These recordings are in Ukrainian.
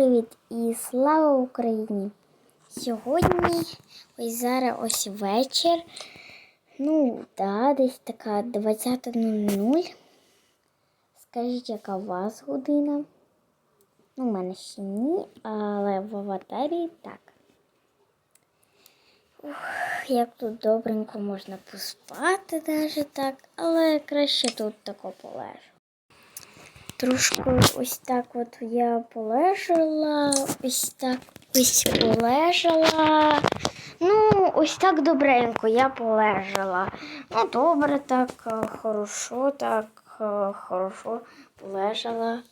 Привіт і слава Україні! Сьогодні ось зараз ось вечір. Ну, да, десь така 20.00. Скажіть, яка у вас година? Ну, у мене ще ні, але в аватарі так. Ух, як тут добренько можна поспати навіть так, але краще тут тако полежу. Трошки ось так от я полежала, ось так ось полежала. Ну, ось так добренько я полежала. Ну, добре, так, е, хорошо, так, е, хорошо полежала.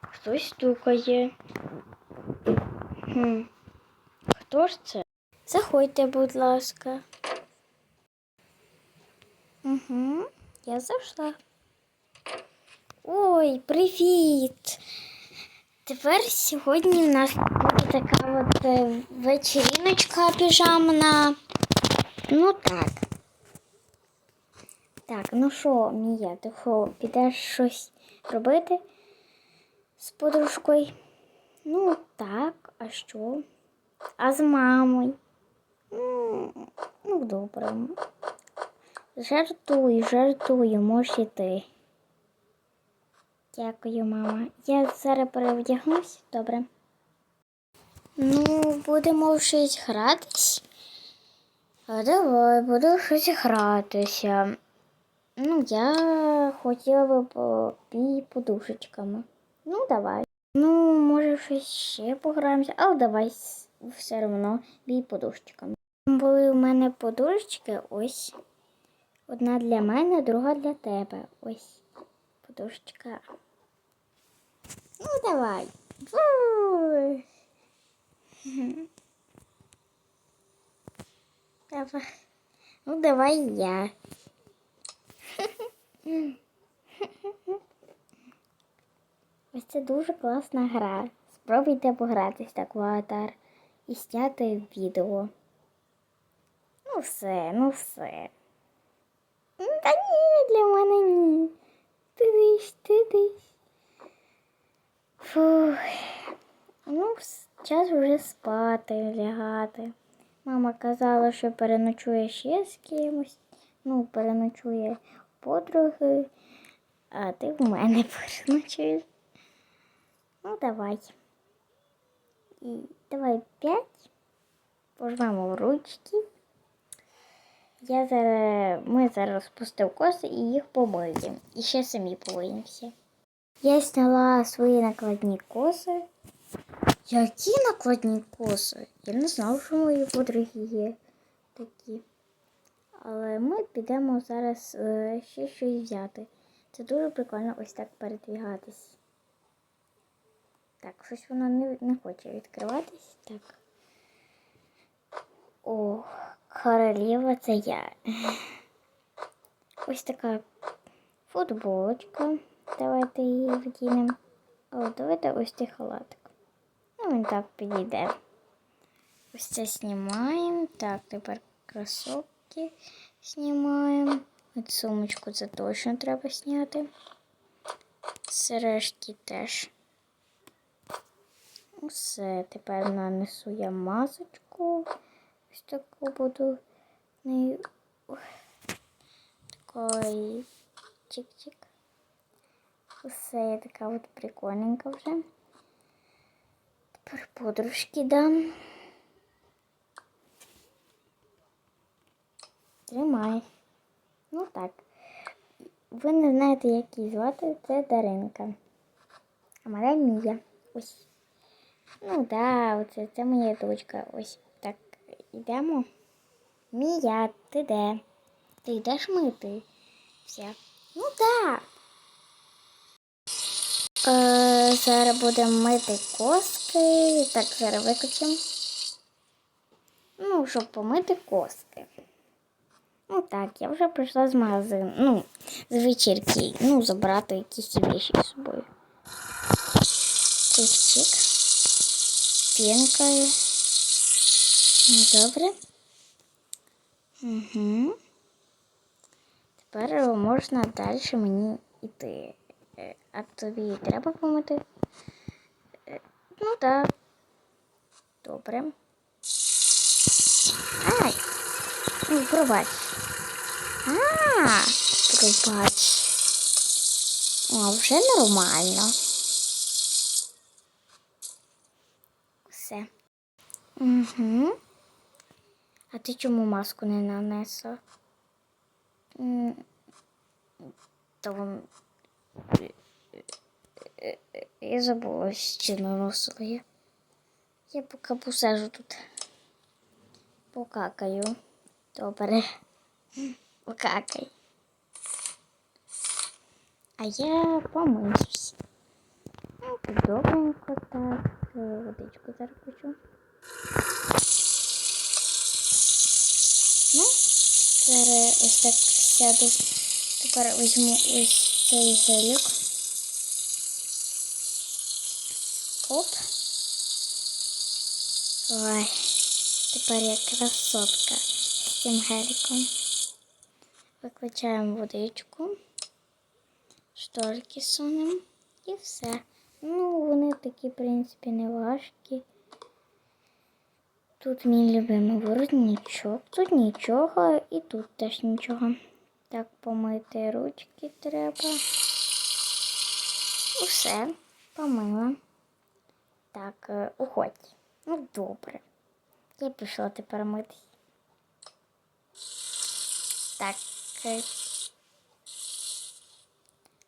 Хтось стукає. Хм. Хто ж це? Заходьте, будь ласка. Угу, я зайшла. Ой, привіт! Тепер сьогодні в нас буде така от е, вечеріночка піжамна. Ну так. Так, ну що, Мія, ти що, підеш щось робити з подружкою? Ну так, а що? А з мамою? Ну добре. Жартую, жартую, можеш іти. Дякую, мама. Я зараз перевдягнусь, добре. Ну, будемо щось гратись. А давай, буду щось гратися. Ну, я хотіла би по подушечками. Ну, давай. Ну, може, щось ще пограємося, але давай все одно бій подушечками. Були у мене подушечки ось. Одна для мене, друга для тебе. Ось подушечка. Ну, давай. Давай. Ну, давай я. Ось це дуже класна гра. Спробуйте погратись так в аватар і зняти відео. Ну все, ну все. Ну, Та ні, для мене ні. Ти диш, ти диш. Фух. Ну, час вже спати, лягати. Мама казала, що переночує ще з кимось. Ну, переночує подруги, а ти в мене переночуєш. Ну, давай. І давай п'ять. Пожмемо ручки. Я зараз, ми зараз спустив коси і їх помиємо. І ще самі помиємося. Я зняла свої накладні коси. Які накладні коси? Я не знав, що мої подруги є такі. Але ми підемо зараз е, ще щось взяти. Це дуже прикольно ось так передвігатись. Так, щось воно не, не хоче відкриватись. Так. О, королева це я. Ось така футболочка. Давайте її вдінемо. О, давайте ось цей халатик. Ну, він так підійде. Ось це знімаємо. Так, тепер кросовки знімаємо. От сумочку це точно треба зняти. Сережки теж. Все, тепер нанесу я масочку. Ось таку буду нею. Ой. Такий чик-чик. Все, я така от прикольненька вже. Тепер подружки дам. Тримай. Ну так. Ви не знаєте, як її звати, це Даринка. А мене Мія. Ось. Ну да, оце це моя дочка. Ось йдемо. Мія, ти де? Ти йдеш мити? Все. Ну да. Е, зараз будемо мити коски. Так, зараз виключимо. Ну, щоб помити коски. Ну так, я вже прийшла з магазину. Ну, з вечірки. Ну, забрати якісь речі з собою. Чик-чик. Пінкою. Ну, добре. Угу. Тепер можна далі мені іти. Е, А тобі треба помити? Е, Ну так. Добре. Ай! Ну, пробач. А, пробач. О, вже нормально. Все. Угу. А ти чому маску не нанесла? Е, е, я забула, чи наносила я. Я поки посажу тут. Покакаю. Добре. Покакай. А я помиюсь. Ну, добренько так. Водичку зараз хочу. Ну, зараз ось так сяду. Тепер візьму ось цей гелік. Оп. Ой, тепер я красотка з цим геліком. Викличаємо водичку, шторки сунемо і все. Ну, вони такі, в принципі, не важкі. Тут мій любимий воротничок, тут нічого і тут теж нічого. Так, помити ручки треба. Усе, помила. Так, е, уходь. Ну, добре. Я пішла тепер митись. Так. е,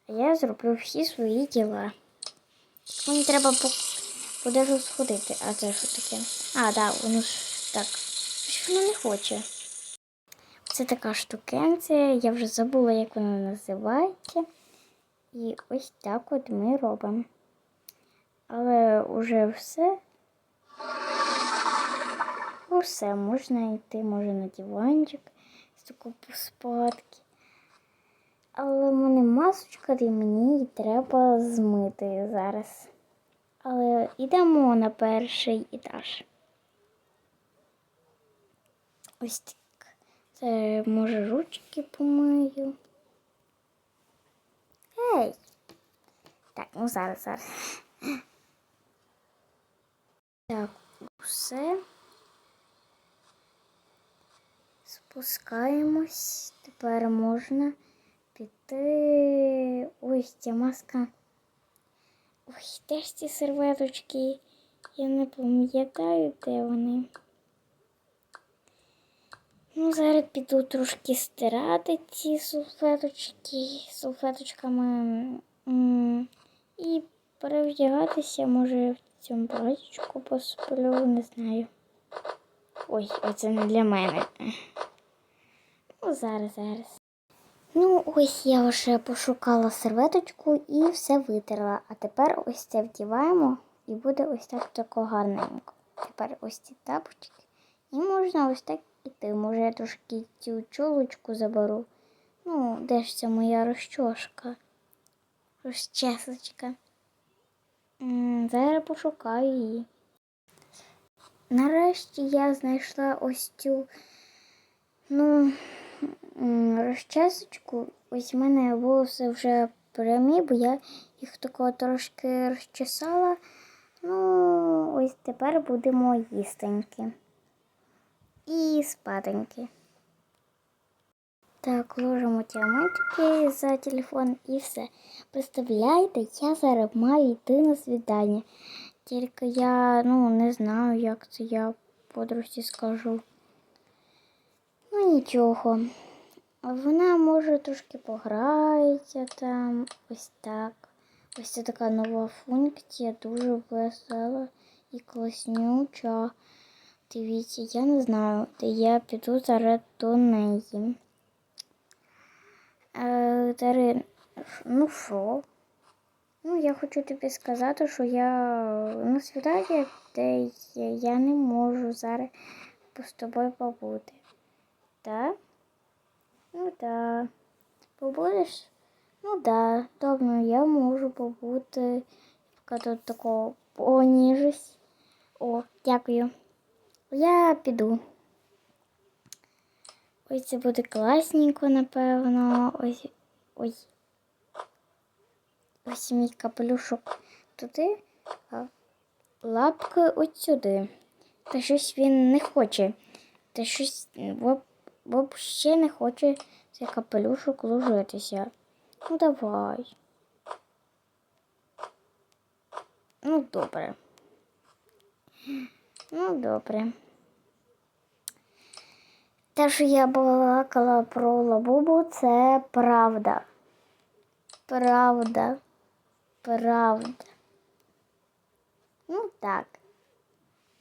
А я зроблю всі свої діла. Мені треба по сходити. А це що таке? А, да, воно ж так. Щось воно не хоче. Це така штукенція, я вже забула, як вона називається. І ось так от ми робимо. Але вже все. Усе, можна йти, може на диванчик, з таку поспадки. Але в мене масочка, і мені її треба змити зараз. Але йдемо на перший етаж. Ось так. Це може ручки помию. Ей! Так, ну зараз, зараз. Так, все. Спускаємось. Тепер можна піти. Ось ця маска. Ой, де ж ці серветочки? Я не пам'ятаю, де вони. Ну, зараз піду трошки стирати ці салфеточки салфеточками. І перевдягатися, може, в цьому платічку посплю, не знаю. Ой, оце не для мене. Ну, зараз, зараз. Ну, ось я вже пошукала серветочку і все витерла. А тепер ось це вдіваємо і буде ось так тако гарненько. Тепер ось ці тапочки. І можна ось так іти. Може, я трошки цю чулочку заберу. Ну, де ж ця моя розчошка? Розчесочка. Зараз пошукаю її. Нарешті я знайшла ось цю ну, розчесочку. Ось в мене волоси вже прямі, бо я їх такого трошки розчесала. Ну, ось тепер будемо їстеньки. І спатеньки. Так, ложимо діамантики за телефон і все. Представляєте, я зараз маю йти на свідання. Тільки я ну, не знаю, як це я подружці скажу. Ну нічого. Вона може трошки пограється там. Ось так. Ось це така нова функція, дуже весела і класнюча. Дивіться, я не знаю, де я піду зараз до неї. Е, Дарин, ну що? Ну, я хочу тобі сказати, що я на свіданні, де я, я не можу зараз з тобою побути. Так? Ну так. Побудеш? Ну так, добре, я можу побути, поки тут такого поніжусь. О, дякую. Я піду. Ось це буде класненько, напевно. Ось. Ой. ось мій капелюшок туди, а лапки от сюди. Та щось він не хоче. Та щось воб- вообще не хоче цей капелюшок ложитися. Ну давай. Ну, добре. Ну, добре. Те, що я балакала про лабубу, це правда. Правда. Правда. Ну так.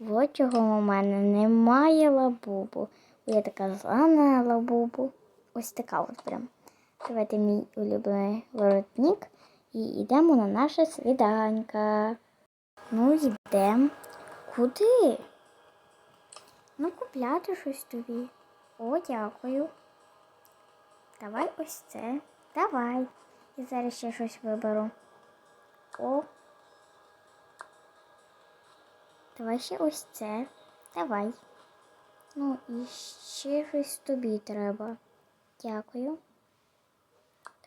От чого у мене немає лабубу. Я така злана лабубу. Ось така от прям. Давайте мій улюблений воротник і йдемо на наше свіданька. Ну, йдемо. Куди? Ну, купляти щось тобі. О, дякую. Давай ось це. Давай. І зараз ще щось виберу. О. Давай ще ось це. Давай. Ну, і ще щось тобі треба. Дякую.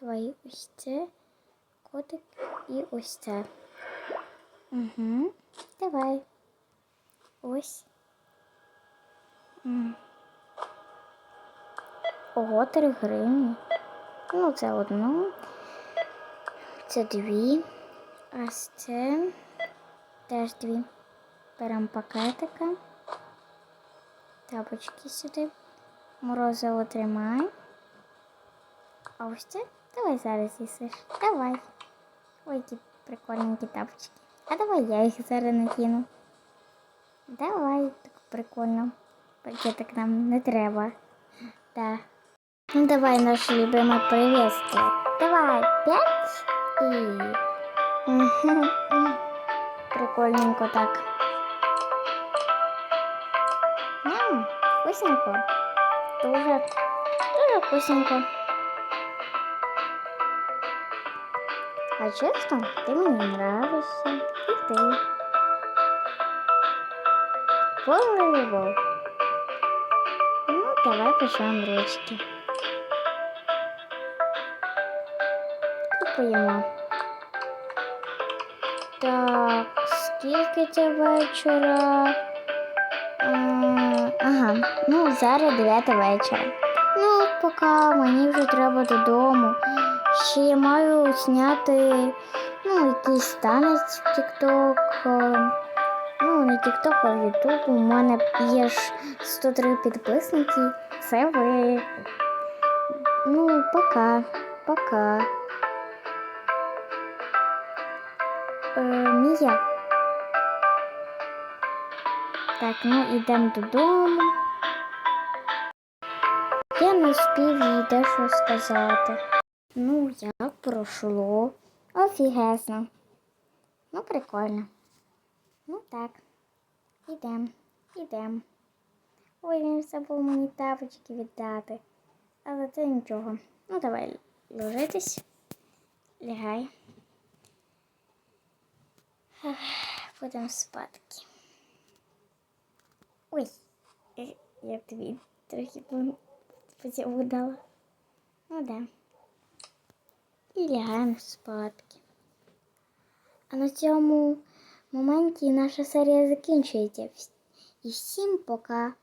Давай ось це. Котик і ось це. Угу. Давай. Ось. Ого, три гривні. Ну, це одну. Це дві. А це теж дві. Беремо пакетика. Тапочки сюди. Морозиво тримай. А ось це давай зараз їсиш. Давай. Ой, які прикольненькі тапочки. А давай я їх зараз накину. Давай, так прикольно. Пакетик нам не треба. Да. Ну давай наше любимое приветствие. Давай, пять и... Прикольненько так. Ням, вкусненько. Дуже, дуже вкусненько. А честно, ты мне нравишься. И ты. Полная. Ну, давай пожмем ручки. І поїмо. Так, скільки це вечора? Ага, ну зараз 9 вечора. Ну, поки мені вже треба додому. Ще я маю зняти ну, якийсь танець в TikTok. Не TikTok, а YouTube. У мене є ж 103 підписники. Це ви. Ну, пока. Пока. Е, Мія. Так, ну ідемо додому. Я не спів їй дещо сказати. Ну, як пройшло? Офігесно. Ну, прикольно. Ну так. Ідем, ідем. Ой, він забув мені тапочки віддати. Але це нічого. Ну, давай ложитись. Лягай. Будемо спадки. Ой, е, я тобі трохи дала. Ну да. І лягаємо спадки. А на цьому моменті наша серія закінчується. І всім пока.